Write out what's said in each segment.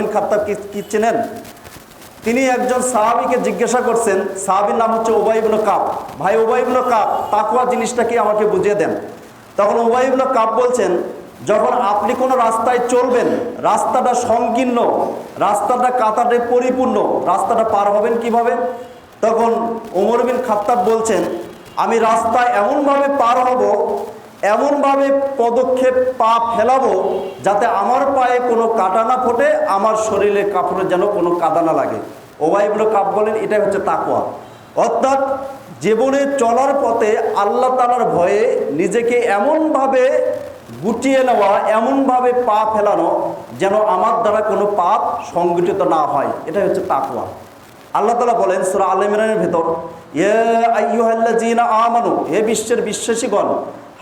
বিন খাত্তাব কি চেনেন? তিনি একজন সাহাবিকে জিজ্ঞাসা করছেন, সাহাবির নাম হচ্ছে ওবাইবুল কাপ ভাই ওবাইবুল কাপ তাকুয়া জিনিসটা কি আমাকে বুঝিয়ে দেন? তখন ওবাইবুল কাপ বলছেন, যখন আপনি কোনো রাস্তায় চলবেন, রাস্তাটা সংকীর্ণ, রাস্তাটা কাতারে পরিপূর্ণ, রাস্তাটা পার হবেন কীভাবে? তখন ওমর বিন খাত্তাব বলছেন, আমি রাস্তায় এমনভাবে পার হব এমনভাবে পদক্ষেপ পা ফেলাবো যাতে আমার পায়ে কোনো কাটা না ফোটে, আমার শরীরে কাপড়ে যেন কোনো কাদা না লাগে। ওবাইবুল কাপ বলেন, এটাই হচ্ছে তাকুয়া অর্থাৎ জীবনে চলার পথে আল্লাহ তালার ভয়ে নিজেকে এমনভাবে গুটিয়ে নেওয়া, এমনভাবে পা ফেলানো যেন আমার দ্বারা কোনো পাপ সংগঠিত না হয়। এটাই হচ্ছে তাকুয়া আল্লাহ তালা বলেন, সুরা আল ইমরানের ভেতর ইয়ে আইয়ুহাল্লাযীনা আমানু হে বিশ্বের বিশ্বাসীগণ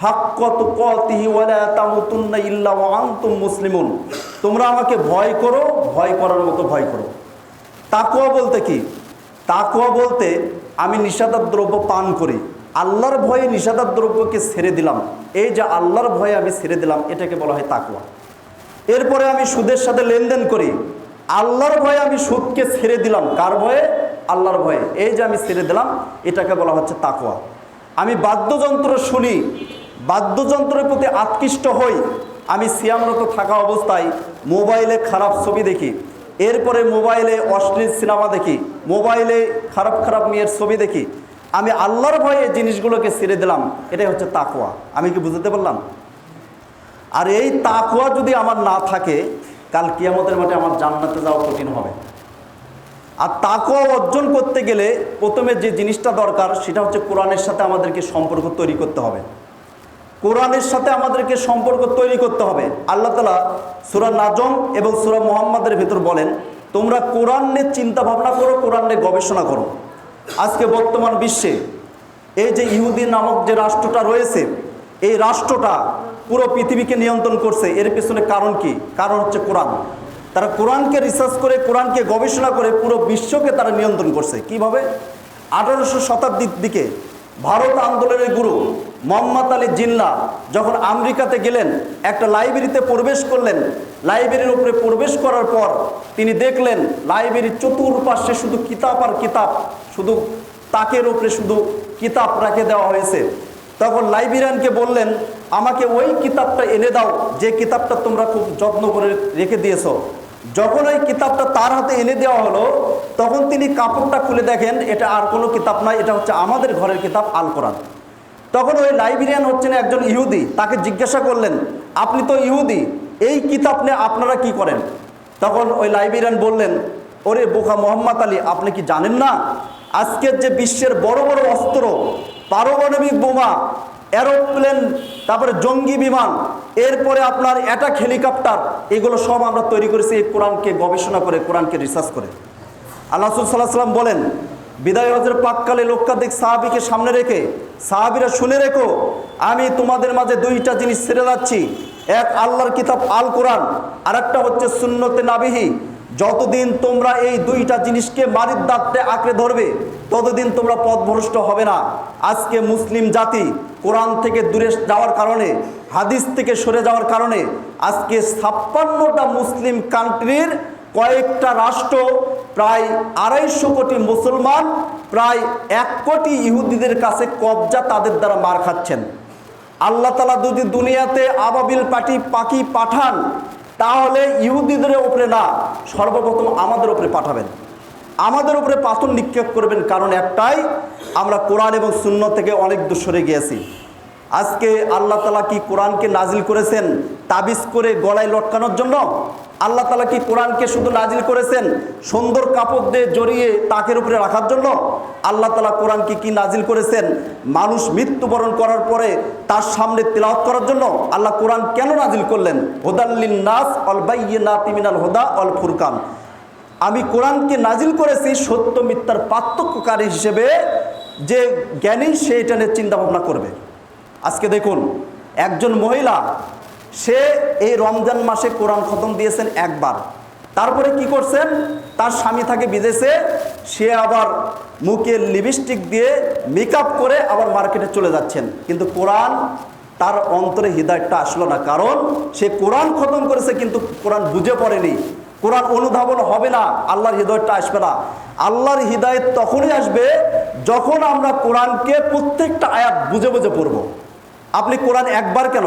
হাক্ক তুকাতিহি ওয়ালা তামুতুন্না ইল্লা ওয়া আনতুম মুসলিমুন। তোমরা আমাকে ভয় করো, ভয় করার মতো ভয় করো। তাকুয়া বলতে কি? তাকুয়া বলতে আমি নিষেধার দ্রব্য পান করি। আল্লাহর ভয়ে নিষেধার দ্রব্যকে ছেড়ে দিলাম। এই যে আল্লাহর ভয়ে আমি ছেড়ে দিলাম, এটাকে বলা হয় তাকুয়া এরপরে আমি সুদের সাথে লেনদেন করি। আল্লাহর ভয়ে আমি সুদকে ছেড়ে দিলাম। কার ভয়ে? আল্লাহর ভয়ে। এই যে আমি ছেড়ে দিলাম, এটাকে বলা হচ্ছে তাকুয়া আমি বাদ্যযন্ত্র শুনি বাদ্যযন্ত্রের প্রতি আকৃষ্ট হই, আমি সিয়ামরত থাকা অবস্থায় মোবাইলে খারাপ ছবি দেখি। এরপরে মোবাইলে অশ্লীল সিনেমা দেখি, মোবাইলে খারাপ খারাপ মেয়ের ছবি দেখি। আমি আল্লাহর ভয়ে জিনিসগুলোকে ছেড়ে দিলাম, এটাই হচ্ছে তাকুয়া আমি কি বুঝতে পারলাম? আর এই তাকুয়া যদি আমার না থাকে, কাল কিয়ামতের মাঠে আমার জান্নাতে যাওয়া কঠিন হবে। আর তাকুয়া অর্জন করতে গেলে প্রথমে যে জিনিসটা দরকার, সেটা হচ্ছে কোরআনের সাথে আমাদেরকে সম্পর্ক তৈরি করতে হবে। কোরআনের সাথে আমাদেরকে সম্পর্ক তৈরি করতে হবে। আল্লাহ তালা সুরা নাজম এবং সুরা মোহাম্মদের ভেতর বলেন, তোমরা কোরআন নিয়ে চিন্তা ভাবনা করো কোরআন নিয়ে গবেষণা করো। আজকে বর্তমান বিশ্বে এই যে ইহুদি নামক যে রাষ্ট্রটা রয়েছে, এই রাষ্ট্রটা পুরো পৃথিবীকে নিয়ন্ত্রণ করছে। এর পেছনে কারণ কি? কারণ হচ্ছে কোরআন। তারা কোরআনকে রিসার্চ করে, কোরআনকে গবেষণা করে পুরো বিশ্বকে তারা নিয়ন্ত্রণ করছে। কীভাবে? আঠারোশো শতাব্দীর দিকে ভারত আন্দোলনের গুরু মোহাম্মদ আলী জিন্না যখন আমেরিকাতে গেলেন, একটা লাইব্রেরিতে প্রবেশ করলেন। লাইব্রেরির উপরে প্রবেশ করার পর তিনি দেখলেন, লাইব্রেরির চতুর্পাশে শুধু কিতাব আর কিতাব, শুধু তাকের উপরে শুধু কিতাব রেখে দেওয়া হয়েছে। তখন লাইব্রেরিয়ানকে বললেন, আমাকে ওই কিতাবটা এনে দাও, যে কিতাবটা তোমরা খুব যত্ন করে রেখে দিয়েছ। যখন ওই কিতাবটা তার হাতে এনে দেওয়া হলো, তখন তিনি কাপড়টা খুলে দেখেন, এটা আর কোনো কিতাব নয়, এটা হচ্ছে আমাদের ঘরের কিতাব, আল কোরআন। তখন ওই লাইব্রেরিয়ান হচ্ছেন একজন ইহুদি, তাকে জিজ্ঞাসা করলেন, আপনি তো ইহুদি, এই কিতাব নিয়ে আপনারা কি করেন? তখন ওই লাইব্রেরিয়ান বললেন, ওরে বোকা মোহাম্মদ আলী, আপনি কি জানেন না? আজকের যে বিশ্বের বড় বড় অস্ত্র, পারমাণবিক বোমা, এরোপ্লেন, তারপরে জঙ্গি বিমান, এরপরে আপনার অ্যাটাক হেলিকপ্টার, এগুলো সব আমরা তৈরি করেছি এই কোরআনকে গবেষণা করে, কোরআনকে রিসার্চ করে। আল্লাহ সাল্লাহ সাল্লাম বলেন বিদায় হজের পাককালে লক্ষাধিক সাহাবিকে সামনে রেখে, সাহাবিরা শুনে রেখো, আমি তোমাদের মাঝে দুইটা জিনিস ছেড়ে যাচ্ছি। এক, আল্লাহর কিতাব আল কোরআন আর একটা হচ্ছে সুন্নতে নাবিহি। যতদিন তোমরা এই দুইটা জিনিসকে মারির দাঁতে আঁকড়ে ধরবে, ততদিন তোমরা পথভ্রষ্ট হবে না। আজকে মুসলিম জাতি কোরআন থেকে দূরে যাওয়ার কারণে, হাদিস থেকে সরে যাওয়ার কারণে, আজকে ছাপ্পান্নটা মুসলিম কান্ট্রির কয়েকটা রাষ্ট্র, প্রায় আড়াইশো কোটি মুসলমান, প্রায় এক কোটি ইহুদিদের কাছে কবজা তাদের দ্বারা মার খাচ্ছেন। আল্লাহ তালা যদি দুনিয়াতে আবাবিল পাটি পাখি পাঠান, তাহলে ইহুদিদের উপরে না, সর্বপ্রথম আমাদের উপরে পাঠাবেন। আমাদের উপরে পাথর নিক্ষেপ করবেন, কারণ একটাই, আমরা কোরআন এবং শূন্য থেকে অনেক দূর সরে গিয়েছি। আজকে আল্লাহ তালা কি কোরআনকে নাজিল করেছেন, তাবিজ করে গলায় লটকানোর জন্য? আল্লাহ তালা কি কোরআনকে শুধু নাজিল করেছেন সুন্দর কাপড় দিয়ে জড়িয়ে তাকের উপরে রাখার জন্য? আল্লাহ তালা কোরআনকে কি নাজিল করেছেন? মানুষ মৃত্যুবরণ করার পরে তার সামনে তেলাওয়াত করার জন্য? আল্লাহ কোরআন কেন নাজিল করলেন? হোদাল্লিন নাস অল বাইয়ে তিমিনাল হোদা অল ফুরকান। আমি কোরআনকে নাজিল করেছি সত্য মিথ্যার পার্থক্যকারী হিসেবে যে জ্ঞানী সে এটা নিয়ে চিন্তা ভাবনা করবে। আজকে দেখুন, একজন মহিলা সে এই রমজান মাসে কোরআন খতম দিয়েছেন একবার। তারপরে কি করছেন? তার স্বামী থাকে বিদেশে, সে আবার মুখে লিপস্টিক দিয়ে মেকআপ করে আবার মার্কেটে চলে যাচ্ছেন। কিন্তু কোরআন তার অন্তরে হৃদয়টা আসলো না। কারণ সে কোরআন খতম করেছে কিন্তু কোরআন বুঝে পড়েনি। কোরআন অনুধাবন হবে না, আল্লাহর হৃদয়টা আসবে না। আল্লাহর হৃদায়ত তখনই আসবে যখন আমরা কোরআনকে প্রত্যেকটা আয়াত বুঝে বুঝে পড়ব। আপনি কোরআন একবার কেন?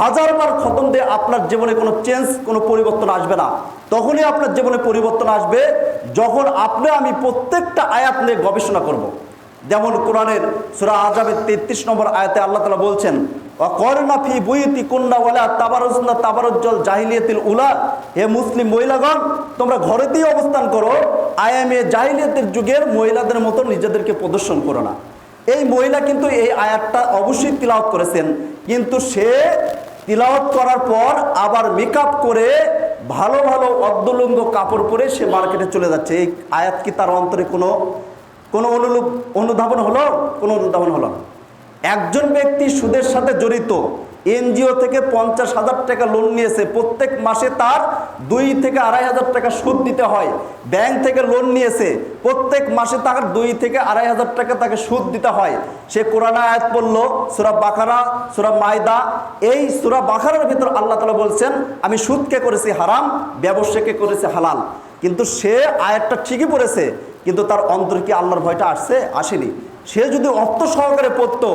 হাজারবার খতম দিয়ে আপনার জীবনে কোনো চেঞ্জ কোনো পরিবর্তন আসবে না। তখনই আপনার জীবনে পরিবর্তন আসবে যখন আপনি, আমি প্রত্যেকটা আয়াত নিয়ে গবেষণা করব। যেমন কোরআনের সুরা আজাবের তেত্রিশ নম্বর আয়াতে আল্লাহ তালা বলছেন করনা ফি বুইতি কন্যা ওয়ালা তাবারুজনা তাবারুজ্জল জাহিলিয়াতিল উলা। হে মুসলিম মহিলাগণ, তোমরা ঘরেতেই অবস্থান করো আইএমএ জাহিলিয়াতের যুগের মহিলাদের মতো নিজেদেরকে প্রদর্শন করো না। এই মহিলা কিন্তু এই আয়াতটা অবশ্যই তিলাওয়াত করেছেন, কিন্তু সে তিলাওয়াত করার পর আবার মেকআপ করে ভালো ভালো অর্ধলঙ্গ কাপড় পরে সে মার্কেটে চলে যাচ্ছে। এই আয়াত কি তার অন্তরে কোনো কোনো অনুলুপ, অনুধাবন হলো? কোনো অনুধাবন হলো একজন ব্যক্তি সুদের সাথে জড়িত এনজিও থেকে পঞ্চাশ হাজার টাকা লোন নিয়েছে। প্রত্যেক মাসে তার দুই থেকে আড়াই হাজার টাকা সুদ দিতে হয়। ব্যাংক থেকে লোন নিয়েছে। প্রত্যেক মাসে তার দুই থেকে আড়াই হাজার টাকা তাকে সুদ দিতে হয়। সে কোরআন আয়াত পড়ল, সুরা বাখারা সুরা মায়দা। এই সুরা বাখারার ভিতর আল্লাহ তালা বলছেন, আমি সুদকে করেছি হারাম ব্যবসাকে করেছি হালাল। কিন্তু সে আয়াতটা ঠিকই পড়েছে, কিন্তু তার অন্তর কি আল্লাহর ভয়টা আসছে? আসেনি। সে যদি অর্থ সহকারে পড়তো,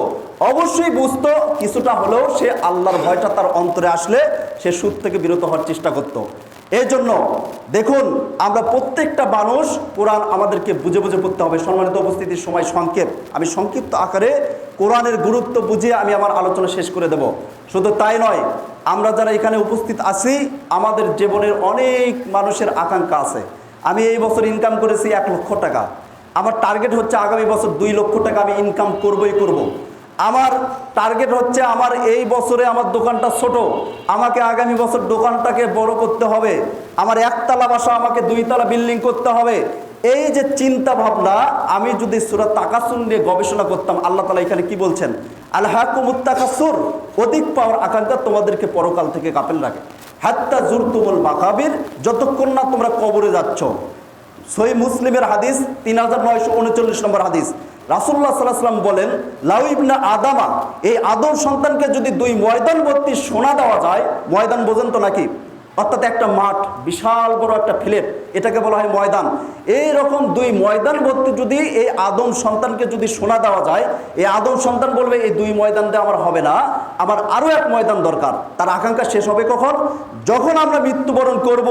অবশ্যই বুঝতো কিছুটা হলেও সে আল্লাহর ভয়টা তার অন্তরে আসলে সে সুদ থেকে বিরত হওয়ার চেষ্টা করত। এই জন্য দেখুন, আমরা প্রত্যেকটা মানুষ কোরআন আমাদেরকে বুঝে বুঝে পড়তে হবে। সম্মানিত উপস্থিতির সময় সংক্ষেপ। আমি সংক্ষিপ্ত আকারে কোরআনের গুরুত্ব বুঝিয়ে আমি আমার আলোচনা শেষ করে দেব। শুধু তাই নয়, আমরা যারা এখানে উপস্থিত আছি, আমাদের জীবনের অনেক মানুষের আকাঙ্ক্ষা আছে। আমি এই বছর ইনকাম করেছি এক লক্ষ টাকা। আমার টার্গেট হচ্ছে আগামী বছর দুই লক্ষ টাকা আমি ইনকাম করবই করব। আমার টার্গেট হচ্ছে আমার এই বছরে আমার দোকানটা ছোট। আমাকে আগামী বছর দোকানটাকে বড় করতে হবে। আমার একতলা বাসা, আমাকে দুইতলা বিল্ডিং করতে হবে। এই যে চিন্তা ভাবনা, আমি যদি সুরা তাকাসুন নিয়ে গবেষণা করতাম, আল্লাহ তালা এখানে কি বলছেন? আল্লাহ কুমুত্তাকাসুর অধিক পাওয়ার আকাঙ্ক্ষা তোমাদেরকে পরকাল থেকে কাপেল রাখে। হাত্তা জুরতুমুল মাকাবির, যতক্ষণ না তোমরা কবরে যাচ্ছ। সই মুসলিমের হাদিস তিন হাজার নয়শো উনচল্লিশ নম্বর হাদিস। রাসুল্লাহ সাল্লাহাম বলেন, লাউ ইবনা আদামা, এই আদম সন্তানকে যদি দুই ময়দানবর্তী সোনা দেওয়া যায়, ময়দান বোঝেন তো নাকি? অর্থাৎ একটা মাঠ, বিশাল বড় একটা ফ্লেট, এটাকে বলা হয় ময়দান। এই রকম দুই ময়দান বলতে যদি এই আদম সন্তানকে যদি শোনা দেওয়া যায়, এই আদম সন্তান বলবে, এই দুই ময়দান দিয়ে আমার হবে না, আমার আরও এক ময়দান দরকার। তার আকাঙ্ক্ষা শেষ হবে কখন? যখন আমরা মৃত্যুবরণ করব,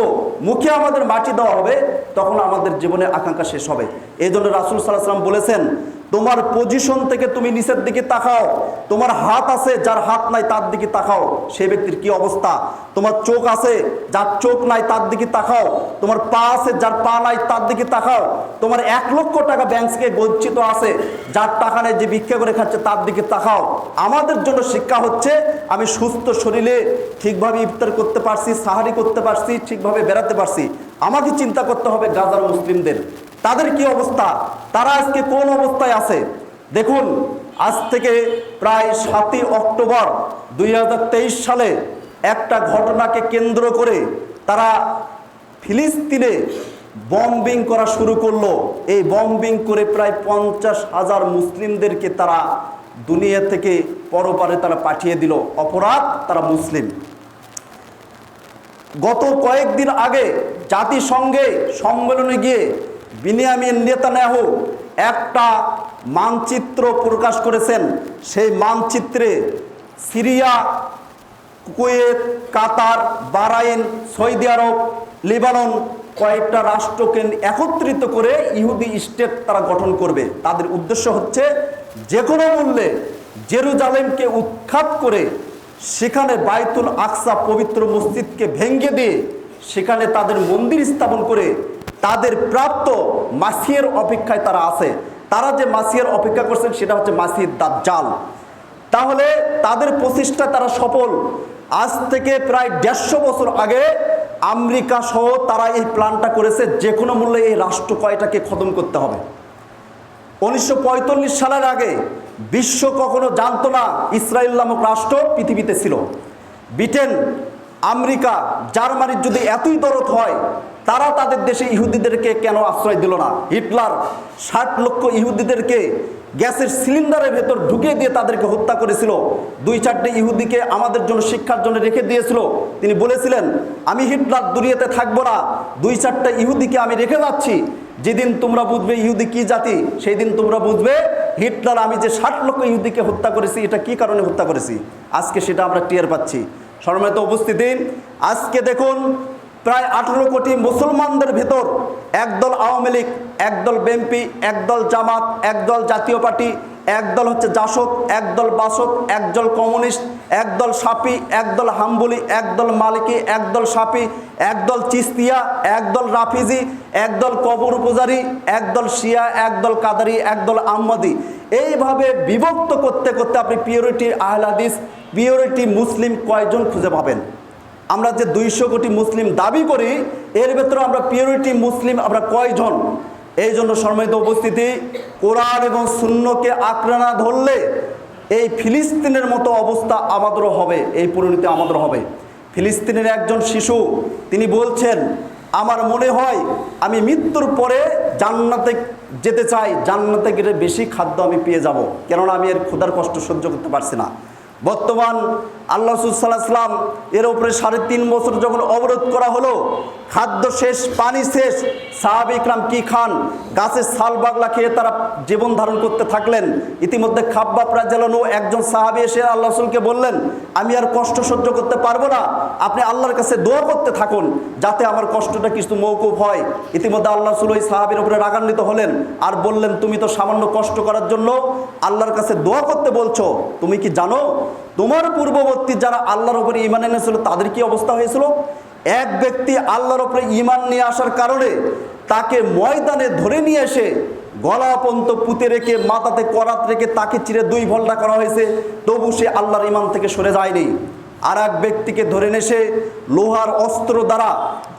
মুখে আমাদের মাটি দেওয়া হবে, তখন আমাদের জীবনের আকাঙ্ক্ষা শেষ হবে। এই জন্য রাসুল সাল্লাহাম বলেছেন তোমার পজিশন থেকে তুমি নিচের দিকে তাকাও। তোমার হাত আছে, যার হাত নাই তার দিকে তাকাও। সেই ব্যক্তির কি অবস্থা? তোমার চোখ আছে, যার চোখ নাই তার দিকে তাকাও। তোমার পা আছে, যার পা নাই তার দিকে তাকাও। তোমার এক লক্ষ টাকা ব্যাংক গচ্ছিত আছে, যার টাকা নেই যে ভিক্ষা করে খাচ্ছে তার দিকে তাকাও। আমাদের জন্য শিক্ষা হচ্ছে, আমি সুস্থ শরীরে ঠিকভাবে ইফতার করতে পারছি, সাহারি করতে পারছি, ঠিকভাবে বেড়াতে পারছি। আমাকে চিন্তা করতে হবে গাজার মুসলিমদের। তাদের কি অবস্থা? তারা আজকে কোন অবস্থায় আছে? দেখুন, আজ থেকে প্রায় সাতই অক্টোবর দুই হাজার তেইশ সালে একটা ঘটনাকে কেন্দ্র করে তারা ফিলিস্তিনে বম্বিং করা শুরু করল। এই বম্বিং করে প্রায় পঞ্চাশ হাজার মুসলিমদেরকে তারা দুনিয়া থেকে পরপারে তারা পাঠিয়ে দিল। অপরাধ, তারা মুসলিম। গত কয়েকদিন আগে জাতিসংঘে সম্মেলনে গিয়ে বিনিয়ামিন নেতানিয়াহু একটা মানচিত্র প্রকাশ করেছেন। সেই মানচিত্রে Syria, Kuwait, Qatar Bahrain Saudi Arab, Lebanon কয়েকটা রাষ্ট্রকে একত্রিত করে ইহুদি স্টেট তারা গঠন করবে। তাদের উদ্দেশ্য হচ্ছে যে কোনো মূল্যে জেরুজালেমকে উৎখাত করে সেখানে বাইতুল আকসা পবিত্র মসজিদকে ভেঙ্গে দিয়ে সেখানে তাদের মন্দির স্থাপন করে তাদের প্রাপ্ত মাসিয়ের অপেক্ষায় তারা আছে। তারা যে মাসিয়ের অপেক্ষা করছেন, সেটা হচ্ছে মাসির দাজ্জাল। তাহলে তাদের প্রচেষ্টা তারা সফল। আজ থেকে প্রায় দেড়শো বছর আগে আমেরিকা সহ তারা এই প্ল্যানটা করেছে, যে কোনো মূল্যে এই রাষ্ট্র কয়টাকে খতম করতে হবে। উনিশশো পঁয়তাল্লিশ সালের আগে বিশ্ব কখনো জানতো না ইসরায়েল নামক রাষ্ট্র পৃথিবীতে ছিল। ব্রিটেন, আমেরিকা, জার্মানির যদি এতই দরদ হয় তারা তাদের দেশে ইহুদিদেরকে কেন আশ্রয় দিল না? হিটলার ষাট লক্ষ ইহুদিদেরকে গ্যাসের সিলিন্ডারের ভেতর ঢুকিয়ে দিয়ে তাদেরকে হত্যা করেছিল। দুই চারটে ইহুদিকে আমাদের জন্য শিক্ষার জন্য রেখে দিয়েছিল। তিনি বলেছিলেন, আমি হিটলার দুনিয়াতে থাকব না। দুই চারটে ইহুদিকে আমি রেখে যাচ্ছি। যেদিন তোমরা বুঝবে ইহুদি কি জাতি সেই দিন তোমরা বুঝবে হিটলার, আমি যে ষাট লক্ষ ইহুদিকে হত্যা করেছি, এটা কি কারণে হত্যা করেছি? আজকে সেটা আমরা টের পাচ্ছি। সম্মানিত উপস্থিতি, আজকে দেখুন প্রায় আঠারো কোটি মুসলমানদের ভেতর একদল আওয়ামী লীগ, একদল বিএনপি একদল জামাত, একদল জাতীয় পার্টি, একদল হচ্ছে জাসক একদল বাসক একদল কমিউনিস্ট, একদল সাপি, একদল হাম্বুলি, একদল মালিকি, একদল সাপি, একদল চিস্তিয়া, একদল রাফিজি, একদল কবর পূজারি, একদল শিয়া, একদল কাদারি, একদল আহমদি। এইভাবে বিভক্ত করতে করতে আপনি পিওরিটি আহলাদিস পিওরিটি মুসলিম কয়জন খুঁজে পাবেন? আমরা যে দুইশো কোটি মুসলিম দাবি করি, এর ভেতরে আমরা পিওরিটি মুসলিম, আমরা কয়জন? এই জন্য সম্মানিত উপস্থিতি, কোরআন এবং শূন্যকে আঁকড়ে না ধরলে এই ফিলিস্তিনের মতো অবস্থা আমাদেরও হবে, এই পরিণতি আমাদের হবে। ফিলিস্তিনের একজন শিশু, তিনি বলছেন, আমার মনে হয় আমি মৃত্যুর পরে জান্নাতে যেতে চাই, জান্নাতে গেলে বেশি খাদ্য আমি পেয়ে যাব। কেননা আমি এর ক্ষুধার কষ্ট সহ্য করতে পারছি না। বর্তমান আল্লাহ সাল্লাম এর উপরে সাড়ে তিন বছর যখন অবরোধ করা হলো, খাদ্য শেষ, পানি শেষ, সাহাব ইকরাম কি খান? গাছের শাল বাগলা খেয়ে তারা জীবন ধারণ করতে থাকলেন। ইতিমধ্যে খাব্বা প্রাজালানো একজন সাহাবি এসে আল্লাহ রসুলকে বললেন, আমি আর কষ্ট সহ্য করতে পারব না। আপনি আল্লাহর কাছে দোয়া করতে থাকুন, যাতে আমার কষ্টটা কিছু মৌকুফ হয়। ইতিমধ্যে আল্লাহ রসুল ওই সাহাবির উপরে রাগান্বিত হলেন আর বললেন, তুমি তো সামান্য কষ্ট করার জন্য আল্লাহর কাছে দোয়া করতে বলছো। তুমি কি জানো তোমার পূর্ববর্তী যারা আল্লাহর উপরে ইমান এনেছিল, তাদের কি অবস্থা হয়েছিল? এক ব্যক্তি আল্লাহর উপরে ইমান নিয়ে আসার কারণে তাকে ময়দানে ধরে নিয়ে এসে গলা পন্ত পুঁতে রেখে, মাথাতে করাত রেখে তাকে চিরে দুই ভল্টা করা হয়েছে। তবু সে আল্লাহর ইমান থেকে সরে যায়নি। আর এক ব্যক্তিকে ধরে নেসে লোহার অস্ত্র দ্বারা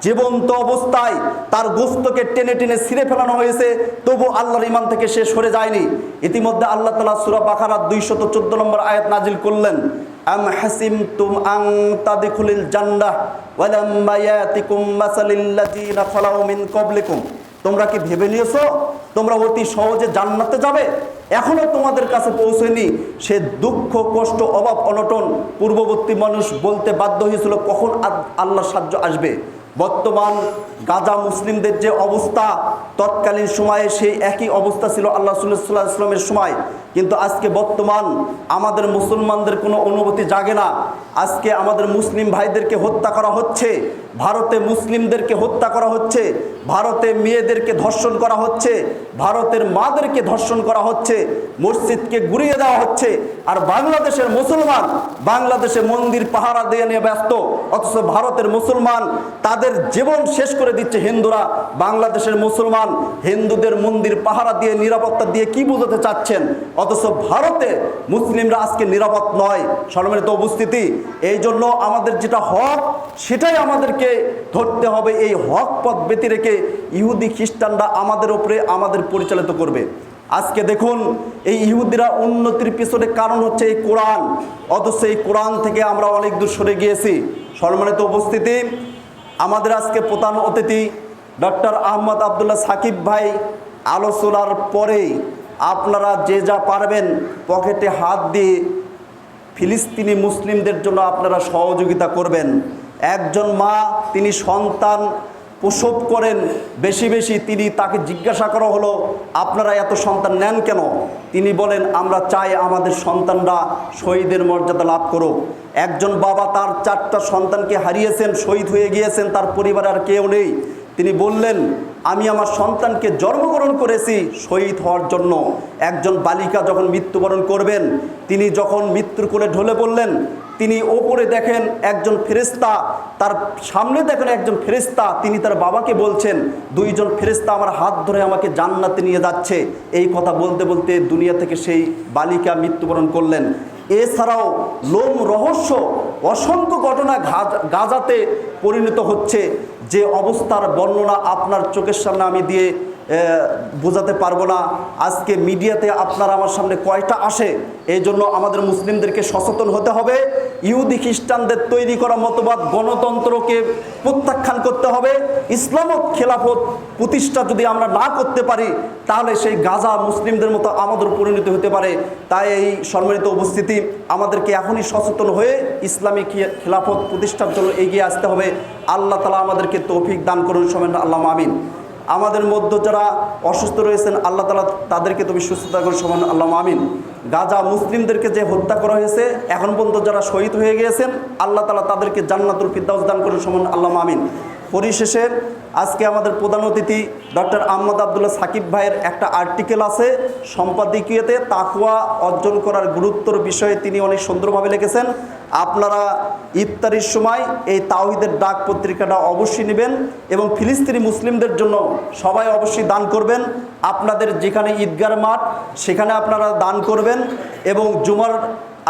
জীবন্ত অবস্থায় তার গোস্তকে টেনে টেনে ছিঁড়ে ফেলানো হয়েছে, তবু আল্লাহর ইমান থেকে সে সরে যায়নি। ইতিমধ্যে আল্লাহ তালা সুরা বাখারাত দুইশত চোদ্দ নম্বর আয়াত নাজিল করলেন, আম হাসিম তুম আং তাদিখুলিল জান্নাহ ওয়ালাম্মা ইয়াতিকুম মাসালিল্লাযিনা খালাউ মিন ক্বাবলিকুম। তোমরা কি ভেবে নিয়েছ? তোমরা অতি সহজে জান্নাতে যাবে। এখনও তোমাদের কাছে পৌঁছেনি। সে দুঃখ, কষ্ট, অভাব, অনটন পূর্ববর্তী মানুষ বলতে বাধ্য হয়েছিল কখন আল্লাহ সাহায্য আসবে। বর্তমান গাজা মুসলিমদের যে অবস্থা, তৎকালীন সময়ে সেই একই অবস্থা ছিল আল্লাহ সাল্লাহ ইসলামের সময়। কিন্তু আজকে বর্তমান আমাদের মুসলমানদের কোনো অনুভূতি জাগে না। আজকে আমাদের মুসলিম ভাইদেরকে হত্যা করা হচ্ছে, ভারতে মুসলিমদেরকে হত্যা করা হচ্ছে, ভারতে মেয়েদেরকে ধর্ষণ করা হচ্ছে, ভারতের মাদেরকে ধর্ষণ করা হচ্ছে, মসজিদকে গুড়িয়ে দেওয়া হচ্ছে, আর বাংলাদেশের মুসলমান বাংলাদেশে মন্দির পাহারা দিয়ে নিয়ে ব্যস্ত, অথচ ভারতের মুসলমান তাদের জীবন শেষ করে দিচ্ছে হিন্দুরা। বাংলাদেশের মুসলমান হিন্দুদের মন্দির পাহারা দিয়ে নিরাপত্তা দিয়ে কি বোঝাতে চাচ্ছেন? অথচ ভারতে মুসলিমরা আজকে নিরাপদ নয়। সম্মানিত উপস্থিতি, এই জন্য আমাদের যেটা হক, সেটাই আমাদেরকে ধরতে হবে। এই হক পথ ব্যতি রেখে ইহুদি খ্রিস্টানরা আমাদের উপরে আমাদের পরিচালিত করবে। আজকে দেখুন, এই ইহুদিরা উন্নতির পিছনে কারণ হচ্ছে এই কোরআন। অথচ এই কোরআন থেকে আমরা অনেক দূর সরে গিয়েছি। সম্মানিত উপস্থিতি আমাদের আজকে প্রধান অতিথি ডক্টর আহমদ আবদুল্লাহ সাকিব ভাই আলোচনার পরে আপনারা যে যা পারবেন পকেটে হাত দিয়ে ফিলিস্তিনি মুসলিমদের জন্য আপনারা সহযোগিতা করবেন। একজন মা, তিনি সন্তান প্রসব করেন, বেশি বেশি তিনি তাকে জিজ্ঞাসা করা হলো, আপনারা এত সন্তান নেন কেন? তিনি বলেন, আমরা চাই আমাদের সন্তানরা শহীদের মর্যাদা লাভ করুক। একজন বাবা তার চারটা সন্তানকে হারিয়েছেন, শহীদ হয়ে গিয়েছেন, তার পরিবারে আর কেউ নেই। তিনি বললেন, আমি আমার সন্তানকে জন্মগ্রহণ করেছি শহীদ হওয়ার জন্য। একজন বালিকা যখন মৃত্যুবরণ করবেন, তিনি যখন মৃত্যুর কোলে ঢলে পড়লেন তিনি ওপরে দেখেন একজন ফেরেস্তা তার সামনে দেখেন একজন ফেরেস্তা তিনি তার বাবাকে বলছেন, দুইজন ফেরেস্তা আমার হাত ধরে আমাকে জান্নাতে নিয়ে যাচ্ছে। এই কথা বলতে বলতে দুনিয়া থেকে সেই বালিকা মৃত্যুবরণ করলেন। এছাড়াও লোম রহস্য অসংখ্য ঘটনা গাজাতে পরিণত হচ্ছে। যে অবস্থার বর্ণনা আপনার চোখের সামনে আমি দিয়ে বোঝাতে পারব না। আজকে মিডিয়াতে আপনারা আমার সামনে কয়টা আসে? এই জন্য আমাদের মুসলিমদেরকে সচেতন হতে হবে। ইহুদি খ্রিস্টানদের তৈরি করা মতবাদ গণতন্ত্রকে প্রত্যাখ্যান করতে হবে। ইসলামত খেলাফত প্রতিষ্ঠা যদি আমরা না করতে পারি, তাহলে সেই গাজা মুসলিমদের মতো আমাদের পরিণতি হতে পারে। তাই এই সম্মানিত উপস্থিতি, আমাদেরকে এখনই সচেতন হয়ে ইসলামী খেলাফত প্রতিষ্ঠার জন্য এগিয়ে আসতে হবে। আল্লাহ তালা আমাদেরকে তৌফিক দান করুন সময় আল্লাহ আমিন। আমাদের মধ্যে যারা অসুস্থ রয়েছেন, আল্লাহ তালা তাদেরকে তুমি সুস্থতা করে, সমান আল্লাহ, আমিন। গাজা মুসলিমদেরকে যে হত্যা করা হয়েছে, এখন পর্যন্ত যারা শহীদ হয়ে গিয়েছেন, আল্লাহ তালা তাদেরকে জান্নাতুল ফিদ্দাউস দান করে সমান আল্লাহ, আমিন। পরিশেষে আজকে আমাদের প্রধান অতিথি ডক্টর আহমদ আবদুল্লাহ সাকিব ভাইয়ের একটা আর্টিকেল আছে, সম্পাদকীয়তে তাকুয়া অর্জন করার গুরুত্বর বিষয়ে তিনি অনেক সুন্দরভাবে লিখেছেন। আপনারা ইফতারির সময় এই তাওহিদের ডাক পত্রিকাটা অবশ্যই নেবেন এবং ফিলিস্তিনি মুসলিমদের জন্য সবাই অবশ্যই দান করবেন। আপনাদের যেখানে ঈদগার মাঠ, সেখানে আপনারা দান করবেন এবং জুমার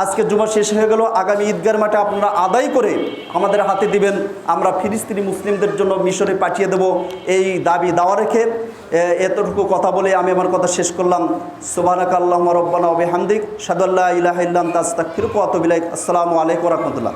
আজকে জুমা শেষ হয়ে গেল। আগামী ঈদগার মাঠে আপনারা আদায় করে আমাদের হাতে দিবেন। আমরা ফিলিস্তিনি মুসলিমদের জন্য মিশরে পাঠিয়ে দেব এই দাবি দাওয়া রেখে। এতটুকু কথা বলে আমি আমার কথা শেষ করলাম। সুবানাক আল্লাহ রব্বানা হামদিক সাদুল্লাহ ইলাহ ইল্লাম তাস্তাক ফিরুক আসসালামু আলাইকুম রহমতুল্লাহ।